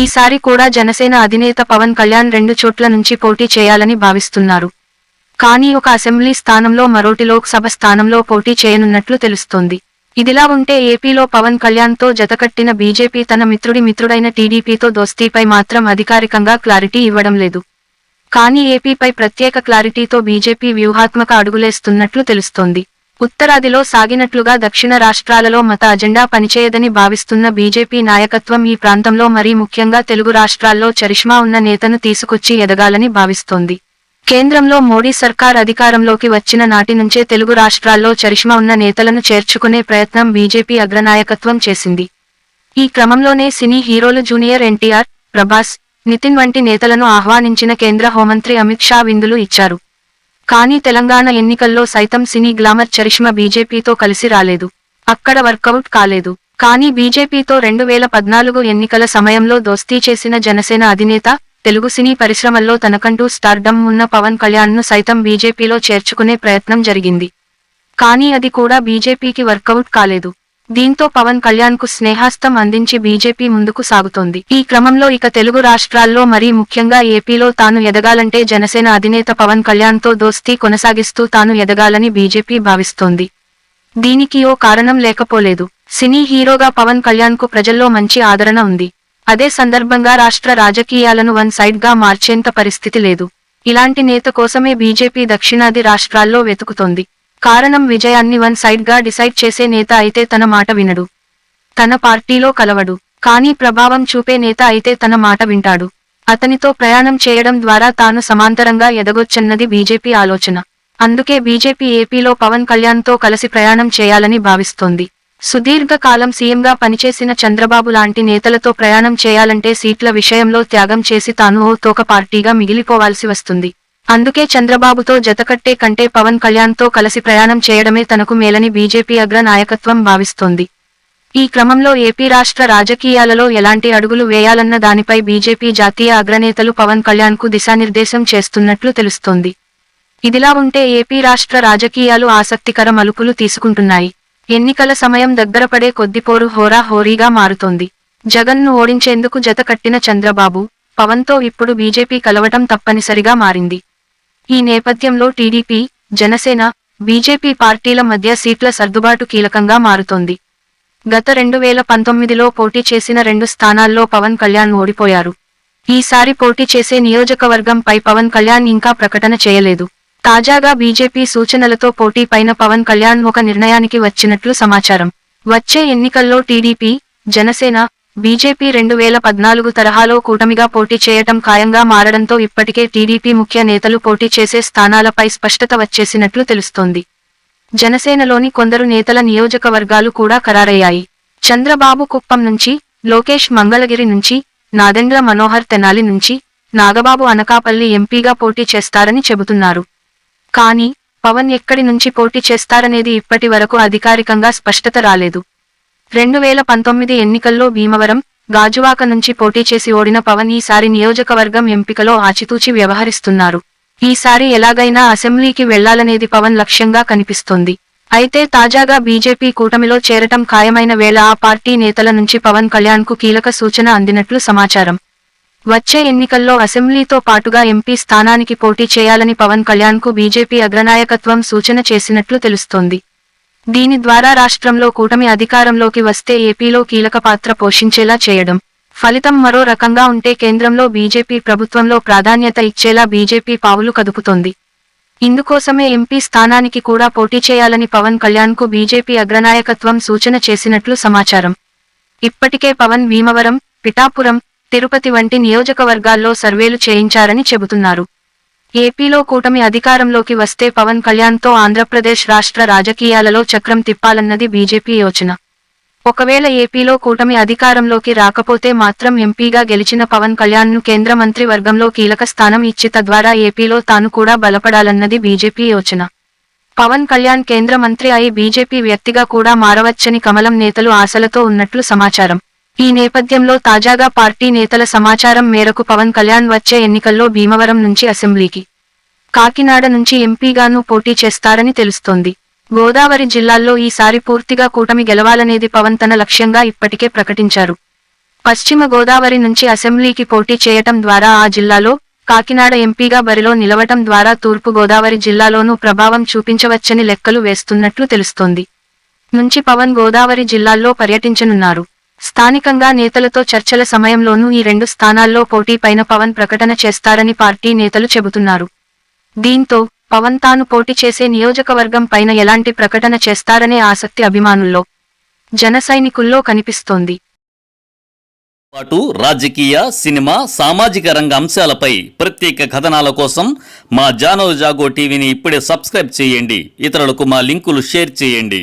ఈసారి కూడా జనసేన అధినేత పవన్ కళ్యాణ్ రెండు చోట్ల నుంచి పోటీ చేయాలని భావిస్తున్నారు. కానీ ఒక అసెంబ్లీ స్థానంలో మరోటి లోక్సభ స్థానంలో పోటీ చేయనున్నట్లు తెలుస్తోంది. ఇదిలా ఉంటే ఏపీలో పవన్ కళ్యాణ్తో జతకట్టిన బీజేపీ తన మిత్రుడి మిత్రుడైన టీడీపీతో దోస్తీపై మాత్రం అధికారికంగా క్లారిటీ ఇవ్వడం లేదు. కానీ ఏపీపై ప్రత్యేక క్లారిటీతో బీజేపీ వ్యూహాత్మక అడుగులేస్తున్నట్లు తెలుస్తోంది. ఉత్తరాదిలో సాగినట్లుగా దక్షిణ రాష్ట్రాలలో మత అజెండా పనిచేయదని భావిస్తున్న బీజేపీ నాయకత్వం ఈ ప్రాంతంలో మరీ ముఖ్యంగా తెలుగు రాష్ట్రాల్లో చరిష్మా ఉన్న నేతను తీసుకొచ్చి ఎదగాలని భావిస్తోంది. కేంద్రంలో మోడీ సర్కార్ అధికారంలోకి వచ్చిన నాటి నుంచే తెలుగు రాష్ట్రాల్లో చరిష్మా ఉన్న నేతలను చేర్చుకునే ప్రయత్నం బీజేపీ అగ్రనాయకత్వం చేసింది. ఈ క్రమంలోనే సినీ హీరోలు జూనియర్ ఎన్టీఆర్ ప్రభాస్ నితిన్ వంటి నేతలను ఆహ్వానించిన కేంద్ర హోంమంత్రి అమిత్ షా విందులు ఇచ్చారు. కానీ తెలంగాణ ఎన్నికల్లో సైతం సినీ గ్లామర్ చరిష్మ బీజేపీతో కలిసి రాలేదు. అక్కడ వర్కౌట్ కాలేదు. కానీ బీజేపీతో రెండు వేల పద్నాలుగు ఎన్నికల సమయంలో దోస్తీ చేసిన జనసేన అధినేత తెలుగు సినీ పరిశ్రమల్లో తనకంటూ స్టార్డమ్ ఉన్న పవన్ కళ్యాణ్ను సైతం బీజేపీలో చేర్చుకునే ప్రయత్నం జరిగింది. కానీ అది కూడా బీజేపీకి వర్కౌట్ కాలేదు. దీంతో పవన్ కళ్యాణ్కు స్నేహాస్తం అందించి బీజేపీ ముందుకు సాగుతోంది. ఈ క్రమంలో ఇక తెలుగు రాష్ట్రాల్లో మరీ ముఖ్యంగా ఏపీలో తాను ఎదగాలంటే జనసేన అధినేత పవన్ కళ్యాణ్తో దోస్తీ కొనసాగిస్తూ తాను ఎదగాలని బీజేపీ భావిస్తోంది. దీనికి ఓ కారణం లేకపోలేదు. సినీ హీరోగా పవన్ కళ్యాణ్కు ప్రజల్లో మంచి ఆదరణ ఉంది. అదే సందర్భంగా రాష్ట్ర రాజకీయాలను వన్ సైడ్గా మార్చేంత పరిస్థితి లేదు. ఇలాంటి నేత కోసమే బీజేపీ దక్షిణాది రాష్ట్రాల్లో వెతుకుతోంది. కారణం విజయాన్ని వన్ సైడ్గా డిసైడ్ చేసే నేత అయితే తన మాట వినడు. తన పార్టీలో కలవడు కానీ ప్రభావం చూపే నేత అయితే తన మాట వింటాడు. అతనితో ప్రయాణం చేయడం ద్వారా తాను సమాంతరంగా ఎదగొచ్చన్నది బీజేపీ ఆలోచన. అందుకే బీజేపీ ఏపీలో పవన్ కళ్యాణ్తో కలిసి ప్రయాణం చేయాలని భావిస్తోంది. సుదీర్ఘ కాలం సీఎంగా పనిచేసిన చంద్రబాబు లాంటి నేతలతో ప్రయాణం చేయాలంటే సీట్ల విషయంలో త్యాగం చేసి తాను ఓ తోక పార్టీగా మిగిలిపోవాల్సి వస్తుంది. అందుకే చంద్రబాబుతో జతకట్టే కంటే పవన్ కళ్యాణ్తో కలిసి ప్రయాణం చేయడమే తనకు మేలని బీజేపీ అగ్ర నాయకత్వం భావిస్తోంది. ఈ క్రమంలో ఏపీ రాష్ట్ర రాజకీయాలలో ఎలాంటి అడుగులు వేయాలన్న దానిపై బీజేపీ జాతీయ అగ్రనేతలు పవన్ కళ్యాణ్కు దిశానిర్దేశం చేస్తున్నట్లు తెలుస్తోంది. ఇదిలా ఉంటే ఏపీ రాష్ట్ర రాజకీయాలు ఆసక్తికర మలుపులు తీసుకుంటున్నాయి. ఎన్నికల సమయం దగ్గరపడే కొద్దిపోరు హోరా హోరీగా మారుతోంది. జగన్ను ఓడించేందుకు జత కట్టిన చంద్రబాబు పవన్తో ఇప్పుడు బీజేపీ కలవటం తప్పనిసరిగా మారింది. ఈ నేపథ్యంలో టీడీపీ జనసేన బీజేపీ పార్టీల మధ్య సీట్ల సర్దుబాటు కీలకంగా మారుతోంది. గత రెండు వేల పంతొమ్మిదిలో పోటీ చేసిన రెండు స్థానాల్లో పవన్ కళ్యాణ్ ఓడిపోయారు. ఈసారి పోటీ చేసే నియోజకవర్గంపై పవన్ కళ్యాణ్ ఇంకా ప్రకటన చేయలేదు. తాజాగా బీజేపీ సూచనలతో పోటీ పైన పవన్ కళ్యాణ్ ఒక నిర్ణయానికి వచ్చినట్లు సమాచారం. వచ్చే ఎన్నికల్లో టీడీపీ జనసేన బీజేపీ రెండు వేల పద్నాలుగు తరహాలో కూటమిగా పోటీ చేయటం ఖాయంగా మారడంతో ఇప్పటికే టీడీపీ ముఖ్య నేతలు పోటీ చేసే స్థానాలపై స్పష్టత వచ్చేసినట్లు తెలుస్తోంది. జనసేనలోని కొందరు నేతల నియోజకవర్గాలు కూడా ఖరారయ్యాయి. చంద్రబాబు కుప్పం నుంచి లోకేష్ మంగళగిరి నుంచి నాదెండ్ల మనోహర్ తెనాలి నుంచి నాగబాబు అనకాపల్లి ఎంపీగా పోటీ చేస్తారని చెబుతున్నారు. కానీ పవన్ ఎక్కడి నుంచి పోటీ చేస్తారనేది ఇప్పటి వరకు అధికారికంగా స్పష్టత రాలేదు. రెండు వేల పంతొమ్మిది ఎన్నికల్లో భీమవరం గాజువాక నుంచి పోటీ చేసి ఓడిన పవన్ ఈసారి నియోజకవర్గం ఎంపికలో ఆచితూచి వ్యవహరిస్తున్నారు. ఈసారి ఎలాగైనా అసెంబ్లీకి వెళ్ళాలనేది పవన్ లక్ష్యంగా కనిపిస్తోంది. అయితే తాజాగా బీజేపీ కూటమిలో చేరటం ఖాయమైన వేళ ఆ పార్టీ నేతల నుంచి పవన్ కళ్యాణ్కు కీలక సూచన అందినట్లు సమాచారం. వచ్చే ఎన్నికల్లో అసెంబ్లీతో పాటుగా ఎంపీ స్థానానికి పోటీ చేయాలని పవన్ కళ్యాణ్కు బీజేపీ అగ్రనాయకత్వం సూచన చేసినట్లు తెలుస్తోంది. దీని ద్వారా రాష్ట్రంలో కూటమి అధికారంలోకి వస్తే ఏపీలో కీలక పాత్ర పోషించేలా చేయడం. ఫలితం మరో రకంగా ఉంటే కేంద్రంలో బీజేపీ ప్రభుత్వంలో ప్రాధాన్యత ఇచ్చేలా బీజేపీ పావులు కదుపుతోంది. ఇందుకోసమే ఎంపీ స్థానానికి కూడా పోటీ చేయాలని పవన్ కళ్యాణ్కు బీజేపీ అగ్రనాయకత్వం సూచన చేసినట్లు సమాచారం. ఇప్పటికే పవన్ భీమవరం పిఠాపురం తిరుపతి వంటి నియోజకవర్గాల్లో సర్వేలు చేయించారని చెబుతున్నారు. ఏపీలో కూటమి అధికారంలోకి వస్తే పవన్ కళ్యాణ్తో ఆంధ్రప్రదేశ్ రాష్ట్ర రాజకీయాలలో చక్రం తిప్పాలన్నది బీజేపీ యోచన. ఒకవేళ ఏపీలో కూటమి అధికారంలోకి రాకపోతే మాత్రం ఎంపీగా గెలిచిన పవన్ కళ్యాణ్ను కేంద్ర మంత్రి వర్గంలో కీలక స్థానం ఇచ్చి తద్వారా ఏపీలో తాను కూడా బలపడాలన్నది బీజేపీ యోచన. పవన్ కళ్యాణ్ కేంద్ర మంత్రి అయి బీజేపీ వ్యక్తిగా కూడా మారవచ్చని కమలం నేతలు ఆశలతో ఉన్నట్లు సమాచారం. ఈ నేపథ్యంలో తాజాగా పార్టీ నేతల సమాచారం మేరకు పవన్ కళ్యాణ్ వచ్చే ఎన్నికల్లో భీమవరం నుంచి అసెంబ్లీకి కాకినాడ నుంచి ఎంపీగాను పోటీ చేస్తారని తెలుస్తోంది. గోదావరి జిల్లాల్లో ఈసారి పూర్తిగా కూటమి గెలవాలనేది పవన్ తన లక్ష్యంగా ఇప్పటికే ప్రకటించారు. పశ్చిమ గోదావరి నుంచి అసెంబ్లీకి పోటీ చేయటం ద్వారా ఆ జిల్లాలో కాకినాడ ఎంపీగా బరిలో నిలవటం ద్వారా తూర్పు గోదావరి జిల్లాలోనూ ప్రభావం చూపించవచ్చని లెక్కలు వేస్తున్నట్లు తెలుస్తోంది. నుంచి పవన్ గోదావరి జిల్లాల్లో పర్యటించనున్నారు. స్థానికంగా నేతలతో చర్చల సమయంలోనూ ఈ రెండు స్థానాల్లో పోటీ పైన పవన్ ప్రకటన చేస్తారని పార్టీ నేతలు చెబుతున్నారు. దీంతో పవన్ తాను పోటీ చేసే నియోజకవర్గం పైన ఎలాంటి ప్రకటన చేస్తారనే ఆసక్తి అభిమానుల్లో జన సైనికుల్లో కనిపిస్తోంది. పాటు రాజకీయ సినిమా సామాజిక రంగ అంశాలపై ప్రత్యేక కథనాల కోసం మా జానో జాగో టీవీని ఇప్పుడే సబ్స్క్రైబ్ చేయండి. ఇతరులకు మా లింకులు షేర్ చేయండి.